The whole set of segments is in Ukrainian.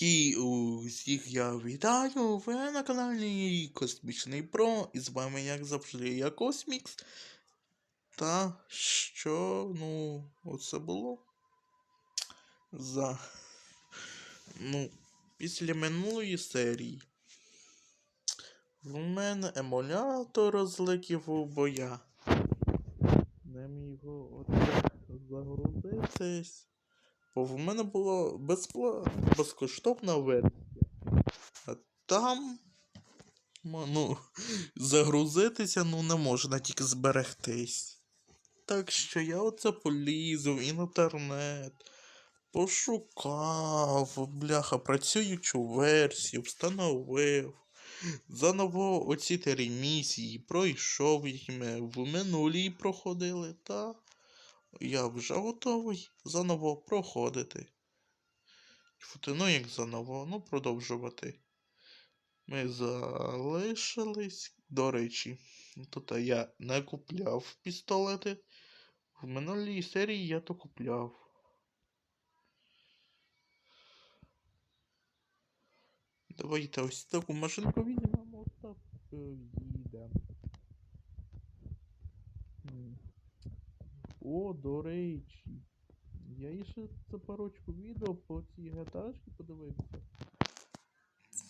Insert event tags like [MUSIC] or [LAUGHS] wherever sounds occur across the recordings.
І усіх я вітаю, ви на каналі Космічний Про, і з вами, як завжди, я Космікс. Та що, ну, оце було? За. Ну, після минулої серії. В мене емулятор злетів у боя. Не міг його оце загрузитись. Бо в мене було безпла... безкоштовна версія. А там. Ну, [LAUGHS] загрузитися ну, не можна тільки зберегтись. Так що я оце полізу в інтернет, пошукав, бляха, працюючу версію, встановив. Заново оці три місії пройшов їх в минулій проходили, та я вже готовий заново проходити. Фути, ну як заново, ну продовжувати. Ми залишились. До речі, тут я не купляв пістолети. В минулій серії я то купляв. Давайте ось таку машинку візьмемо та поїдемо. М. О, до речі. Я ще за парочку відео по цій гаташці подивився.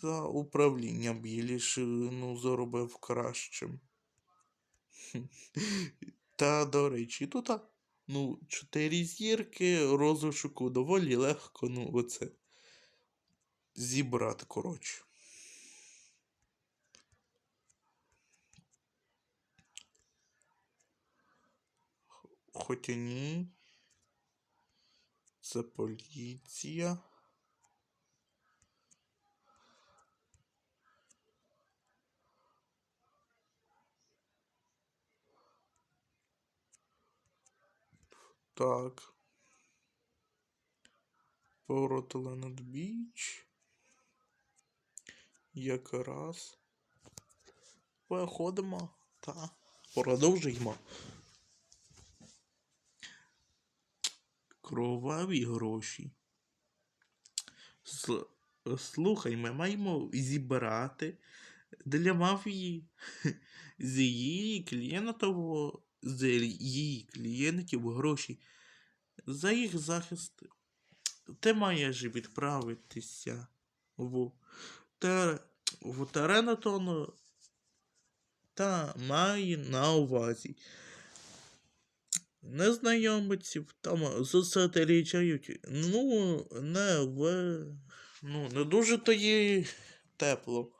За управлінням більш ну, заробив кращим. [LAUGHS] Та, до речі, тут ну, чотири зірки розшуку доволі легко, ну, оце. Зібрати, коротше. Хоча ні. Це поліція. Так. Поротленд Біч. Якраз. Виходимо. Та. Продовжуємо. Кроваві гроші. Слухай, ми маємо зібрати для мафії з її клієнтів, з її клієнтів гроші за їх захист. Ти маєш відправитися в, Тер... в Теренатон та має на увазі. Незнайомців там зустрічають, ну, не в. Ну, не дуже то є тепло.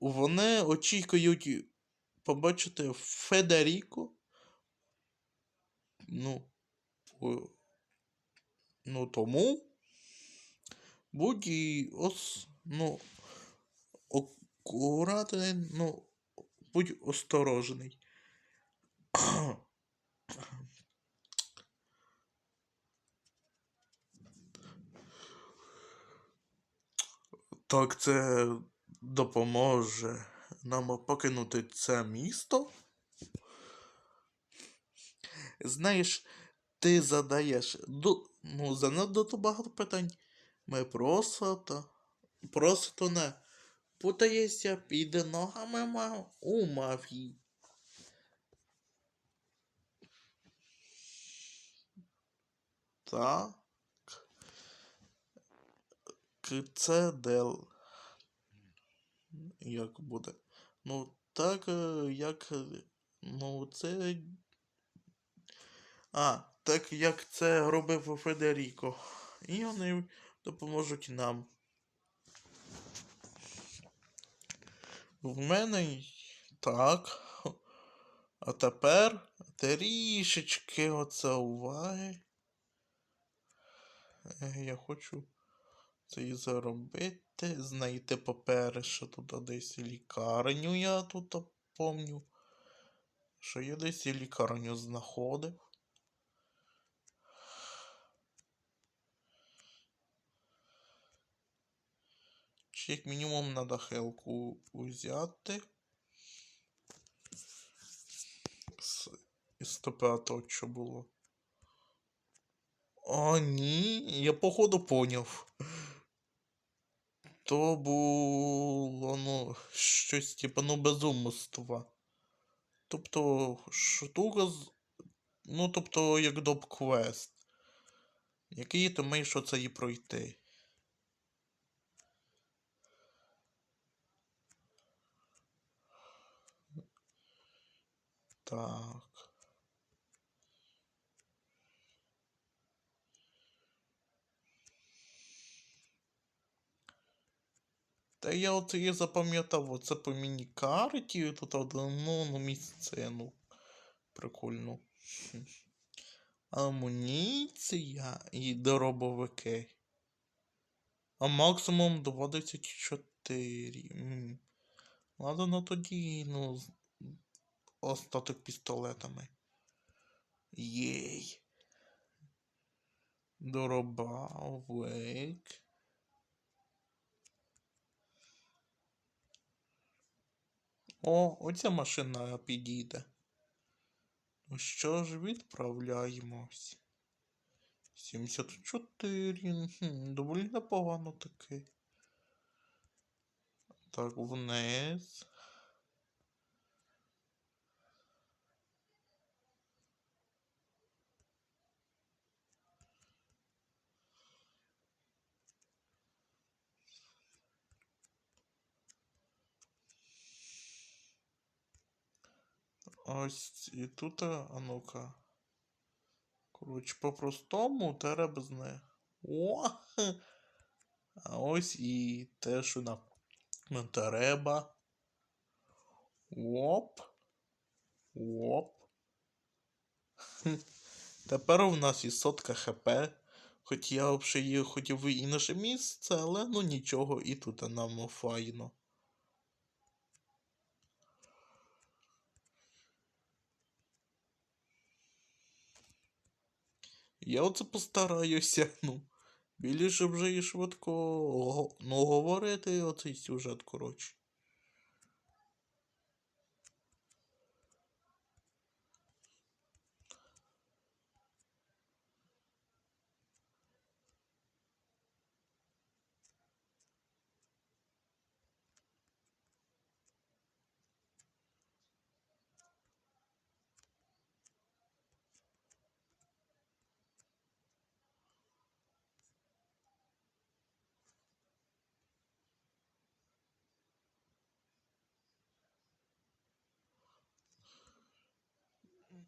Вони очікують побачити Федеріко. Ну, ну тому. Будь і ос, ну, акуратний, ну, будь осторожний. Так це допоможе нам покинути це місто. Знаєш, ти задаєш ду- ну, занадто багато питань. Ми просто просто не путаєшся під ногами у мафії. Так. К- Це дел. Як буде? Ну, так, е, як. Ну, це. А, так як це робив Федеріко. І вони допоможуть нам. В мене так. А тепер трішечки оце уваги. Я хочу і заробити. Знайти по-перше, тут десь лікарню я тут помню. Що я десь лікарню знаходив. Чи як мінімум надо хелку взяти. З із 105 що було. О, ні, я походу поняв. То було, ну, щось типу, ну, безумства. Тобто, штука з. Ну, тобто, як доп-квест. Який ти маєш оце і пройти. Так. Та я от і запам'ятав, оце по міні-карті, тут одну ну, місцину. Прикольно. [LAUGHS] Амуніція і доробовики. А максимум 24. М. Ладно, ну тоді, ну, остаток пістолетами. Єй. Доробовик. О, оця машина підійде. Ну що ж, відправляємось. 74. Хм, доволі непогано таки. Так, вниз. Ось і тут, а ну-ка. Коротше, по-простому треба з не. О! А ось і те, що нам треба. Оп. Оп. Тепер у нас і сотка хп. Хоч я взагалі хотів в інше місце, але ну нічого, і тут нам файно. Я оце постараюся, [LAUGHS] ну. Більше вже і швидко ну, говорити оцей сюжет, коротше.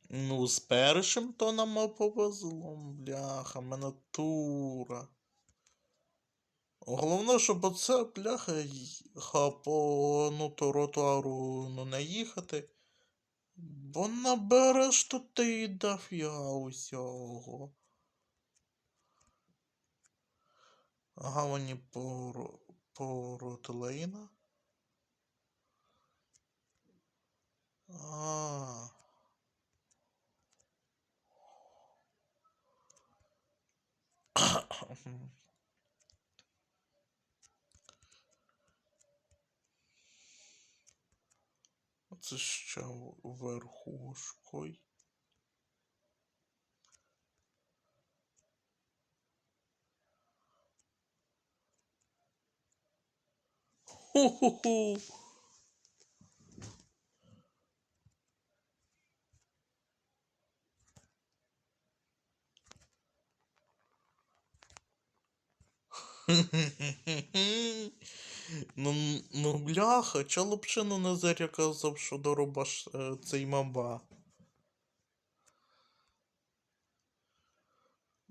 Ну, з першим то нам повезло, бляха, мене тура. Головне, щоб оце, бляха, по ну, то тротуару ну, не їхати. Бо набереш тут ти дофіга усього. Ага, вони по, по ротлейна. А. Це ще верхушкою. Ху-ху-ху. [LAUGHS] Ну, ну бляха, чалопчину Назаря казав, що доробаш е, цей маба.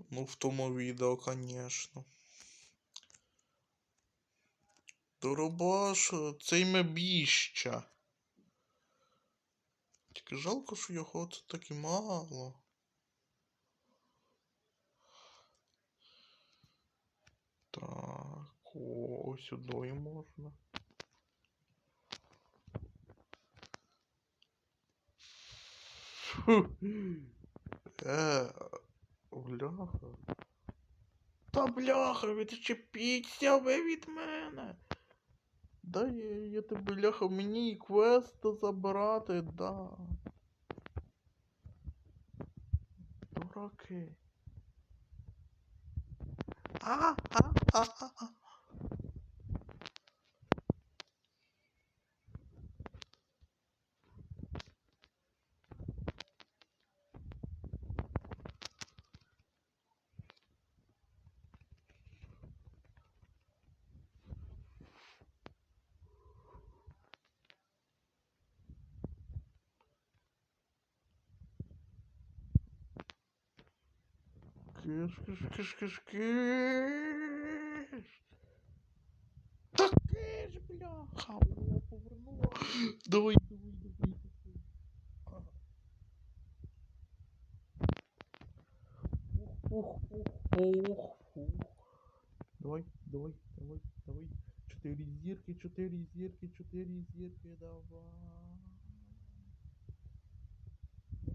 Ну, в тому відео, конечно. Доробаш е, цей мебіща. Тільки жалко, що його це так і мало. Так, о, сюди можна. Фу. Е, бляха. Та бляха, відчепіться ви від мене. Да, я, я тебе бляха, мені і квест забирати, да. Дураки. А, а, que, que, que, que, que, бляха. О, повернула. Давай, давай, давай, давай. Ух, ух, ух, ух, ух. Давай, давай, давай, давай. Чотири зірки, чотири зірки, чотири зірки, давай.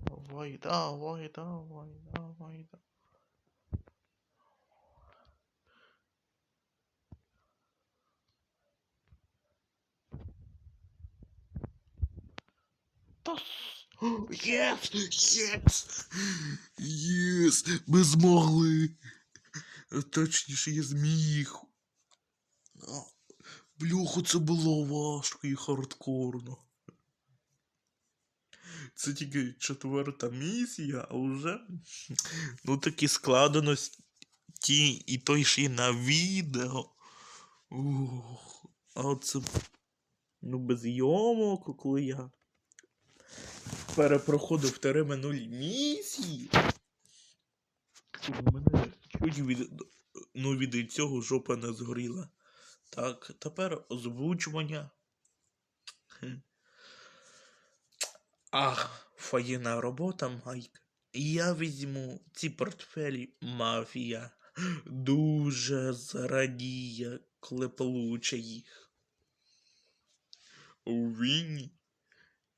Давай, давай, давай, давай, давай. Єс! Єс! Єс! Ми змогли! Точніше, я зміг. Блюху, це було важко і хардкорно. Це тільки четверта місія, а вже ну такі складеності і той ще й на відео. Ух, а це ну без йомок, коли я перепроходив три минулі місії. У мене чуть від, ну, від цього жопа не згоріла. Так, тепер озвучування. Ах, фаєна робота, Майк. Я візьму ці портфелі мафія. Дуже зрадіє, коли получе їх. Вінні.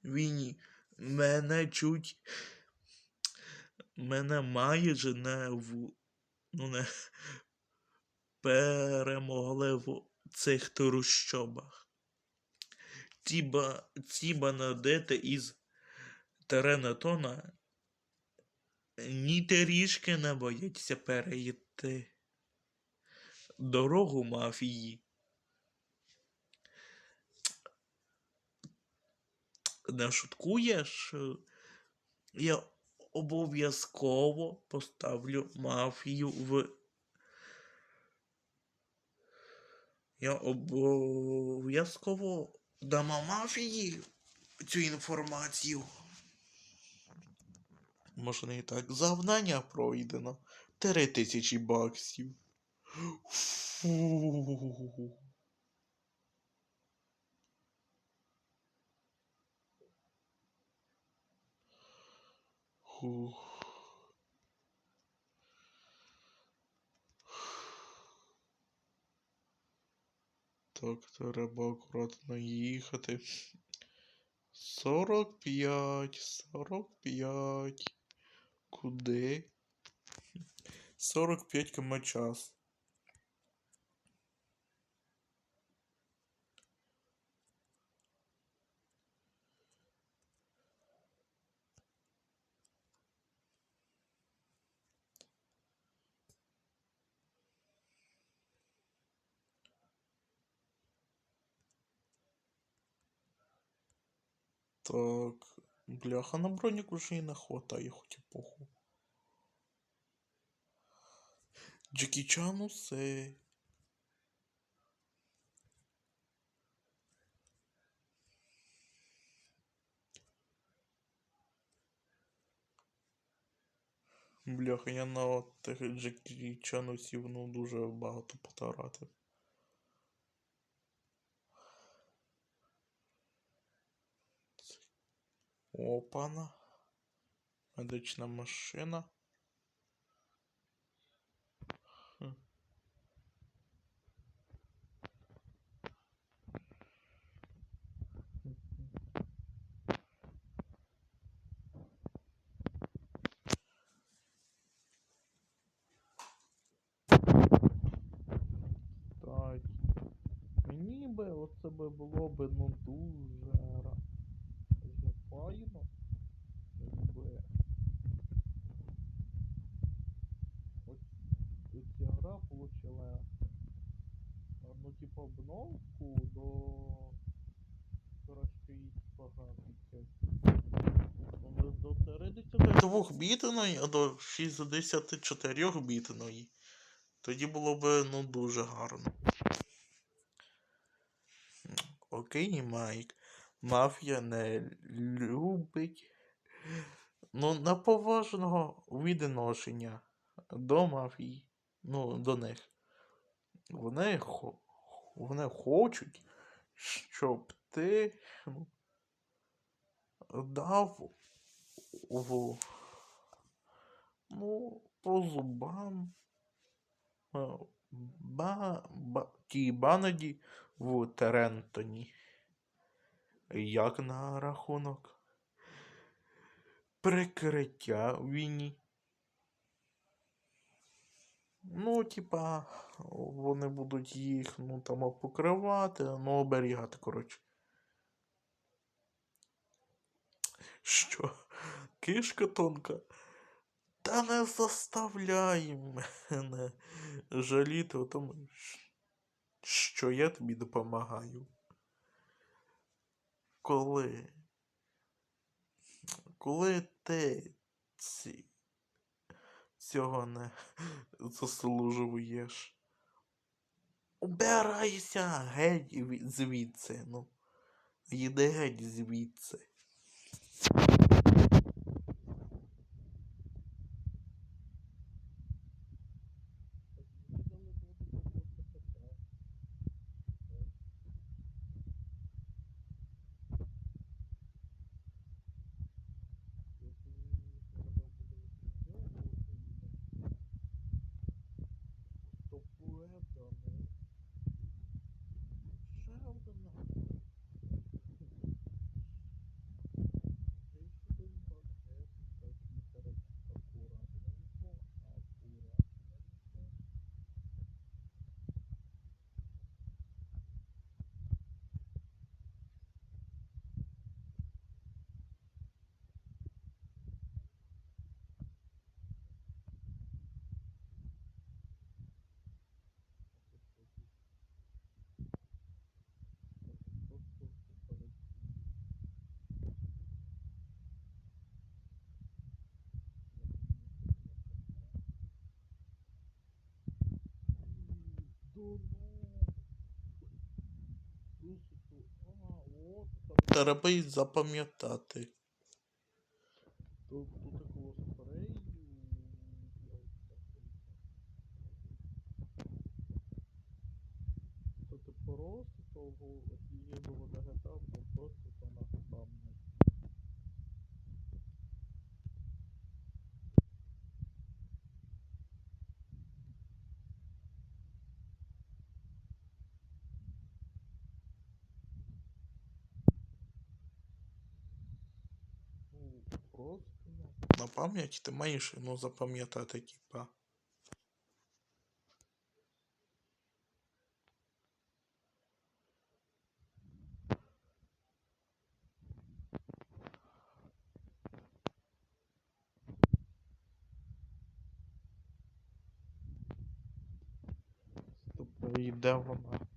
Вінні, мене чуть. Мене майже не в. Ну, не перемогли в цих трущобах. Ті, ба, ці із Теренатона ні трішки не бояться перейти дорогу мафії. Не шуткуєш? Я обов'язково поставлю мафію в. Я обов'язково дам мафії цю інформацію. Може не так. Завдання пройдено. Три тисячі баксів. Фу. Фух. Так, треба акуратно їхати. 45, 45. Куди? 45 км час. Так, бляха, на бронік уже і не хватає, хоч і похуй. Джекі Чан усе. Бляха, я на тих Джекі Чанусів ну дуже багато потратив. Опана. Медична машина. Хм. Так. Мені би оце би було би ну дуже файно. Якби. Ось ця гра получила. а, Ну, типу, обновку до трошки не до 32 бітної, а до 64 бітної. Тоді було б ну дуже гарно. Окей, Майк. Мафія не любить. Ну, на поважного відношення до мафії. Ну, до них. Вони, вони хочуть, щоб ти дав в, ну, по зубам е, ба, ба, тій баноді в Терентоні. Як на рахунок прикриття війні? Ну, типа, вони будуть їх, ну, там, покривати, ну, оберігати, коротше. Що? Кишка тонка? Та не заставляй мене жаліти у тому, що я тобі допомагаю. Коли? Коли ти ці... цього не заслужуєш. Убирайся геть звідси, ну. Йди геть звідси. Треба запам'ятати. Тут, пам'ять ти маєш ну, запам'ятати, типа. Тобто і де вона?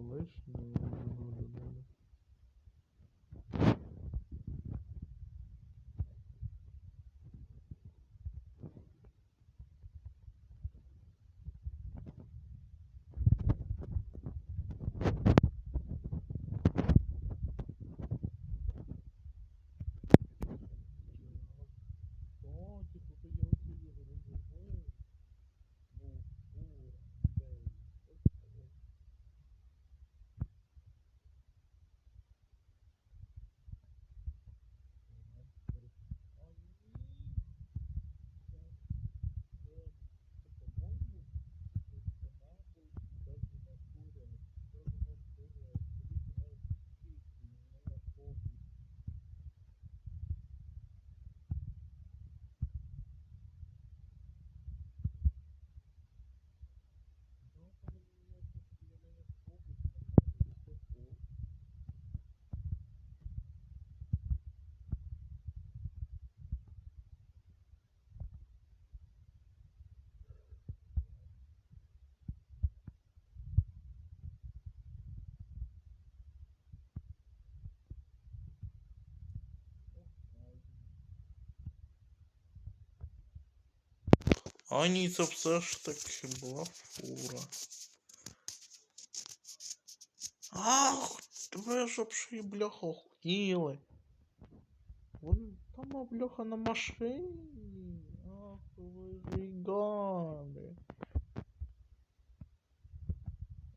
Це лишнє ну, для мене. О, типу, то є оці А ні, це все ж таки була фура. Ах, ви ж обши бляха хотіли. Вон там а, бляха на машині. Ах, ви ж.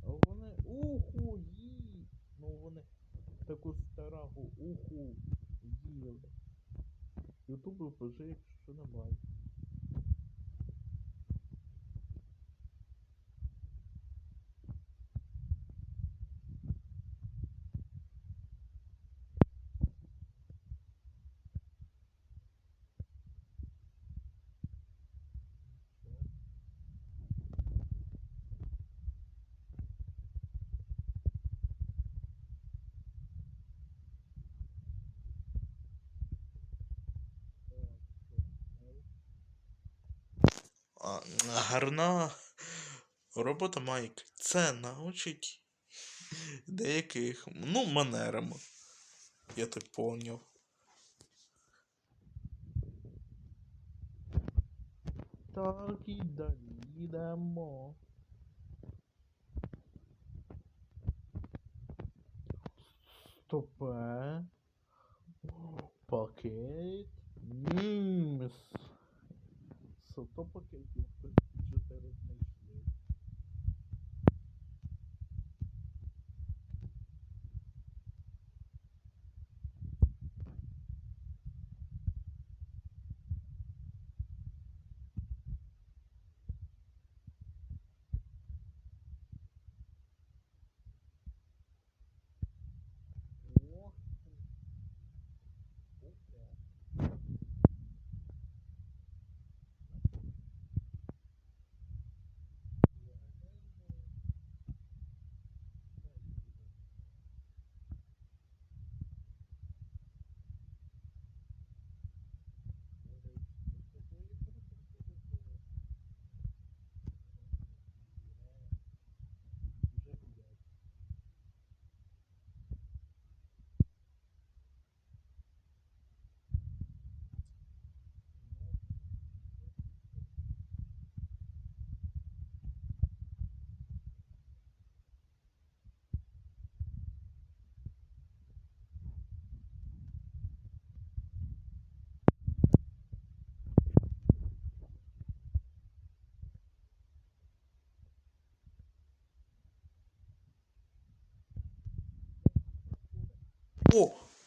А Вони уху їсть. Ну вони таку старагу уху їли. Ютубу пише, якщо немає. Гарна робота Майк. Це научить деяких, ну, манерам. Я так поняв. Так і далі йдемо. Стопе. Пакет. Ммм. Soltou um pouquinho aqui.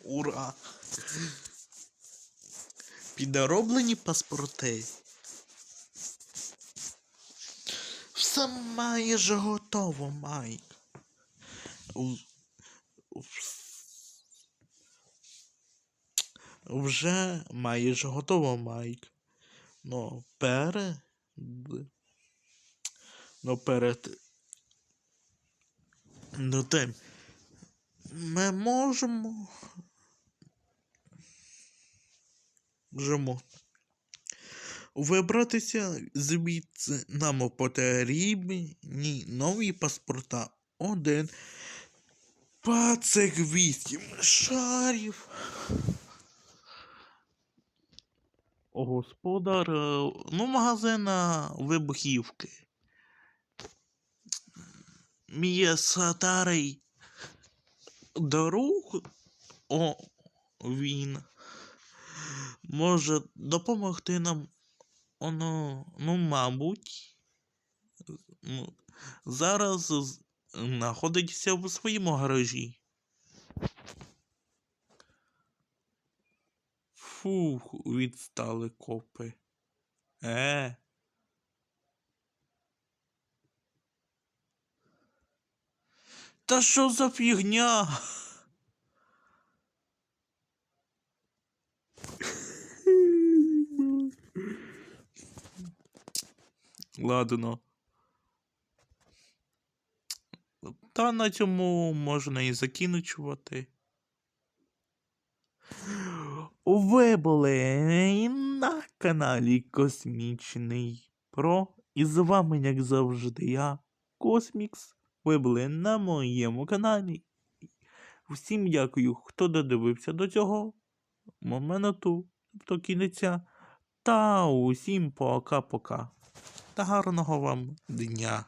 Ура! Підроблені паспорти. Все майже готово, Майк. Вже майже готово, Майк. Но перед. Но перед. Ну тим. Ми можемо. Можемо. Вибратися звідси нам потрібні нові паспорта. Один. Пацик вісім шарів. Господар, е, ну, магазина вибухівки. Мій старий друг, о, він може допомогти нам, оно, ну, мабуть, ну, зараз знаходиться в своєму гаражі. Фух, відстали копи. Е. Та що за фігня? Ладно. Та на цьому можна і закінчувати. Ви були на каналі Космічний Про. І з вами, як завжди, я, Космікс. Ви були на моєму каналі. Всім дякую, хто додивився до цього моменту, тобто кінця. Та усім пока-пока. Та гарного вам дня.